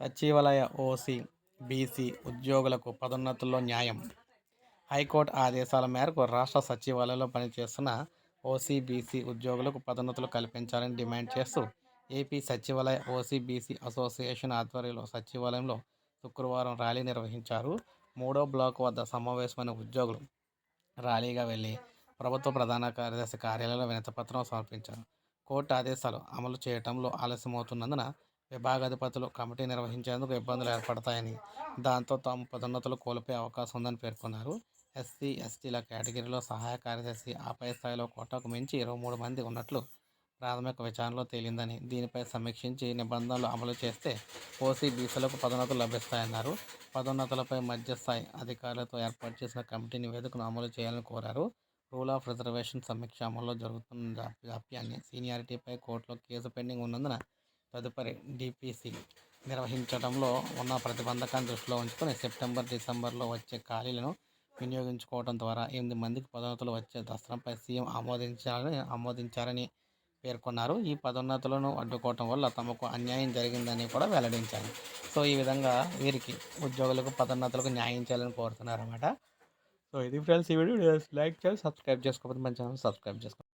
సచివాలయ OC BC ఉద్యోగులకు పదోన్నతుల్లో న్యాయం. హైకోర్టు ఆదేశాల మేరకు రాష్ట్ర సచివాలయంలో పనిచేస్తున్న ఓసీ బీసీ ఉద్యోగులకు పదోన్నతులు కల్పించాలని డిమాండ్ చేస్తూ ఏపీ సచివాలయ ఓసీ బీసీ అసోసియేషన్ ఆధ్వర్యంలో సచివాలయంలో శుక్రవారం ర్యాలీ నిర్వహించారు. మూడో బ్లాక్ వద్ద సమావేశమైన ఉద్యోగులు ర్యాలీగా వెళ్ళి ప్రభుత్వ ప్రధాన కార్యదర్శి కార్యాలయంలో వినతిపత్రం సమర్పించారు. కోర్టు ఆదేశాలు అమలు చేయడంలో ఆలస్యమవుతున్నందున విభాగాధిపతులు కమిటీ నిర్వహించేందుకు ఇబ్బందులు ఏర్పడతాయని దాంతో తాము పదోన్నతులు కోల్పోయే అవకాశం ఉందని పేర్కొన్నారు. ఎస్సీ ఎస్టీల కేటగిరీలో సహాయ కార్యదర్శి ఆపై స్థాయిలో కోటాకు మించి ఇరవై మూడు మంది ఉన్నట్లు ప్రాథమిక విచారణలో తేలిందని దీనిపై సమీక్షించి నిబంధనలు అమలు చేస్తే ఓసీ బీసీలకు పదోన్నతులు లభిస్తాయన్నారు. పదోన్నతులపై మధ్యస్థాయి అధికారులతో ఏర్పాటు చేసిన కమిటీ నివేదికను అమలు చేయాలని కోరారు. రూల్ ఆఫ్ రిజర్వేషన్ సమీక్ష అమల్లో జరుగుతున్న జాప్యాన్ని సీనియారిటీపై కోర్టులో కేసు పెండింగ్ ఉన్నందున తదుపరి డిపిసి నిర్వహించడంలో ఉన్న ప్రతిబంధకాన్ని దృష్టిలో ఉంచుకొని సెప్టెంబర్ డిసెంబర్లో వచ్చే ఖాళీలను వినియోగించుకోవడం ద్వారా ఎనిమిది మందికి పదోన్నతులు వచ్చే దసరంపై సీఎం ఆమోదించాలని ఆమోదించారని పేర్కొన్నారు. ఈ పదోన్నతులను అడ్డుకోవటం వల్ల తమకు అన్యాయం జరిగిందని కూడా వెల్లడించారు. సో ఈ విధంగా వీరికి ఉద్యోగులకు పదోన్నతులకు న్యాయం చేయాలని కోరుతున్నారు అన్నమాట సో ఇది ఫ్రెండ్స్ ఈ వీడియో. లైక్ చేయాలి సబ్స్క్రైబ్ చేసుకోకపోతే మన ఛానల్ సబ్స్క్రైబ్ చేసుకోండి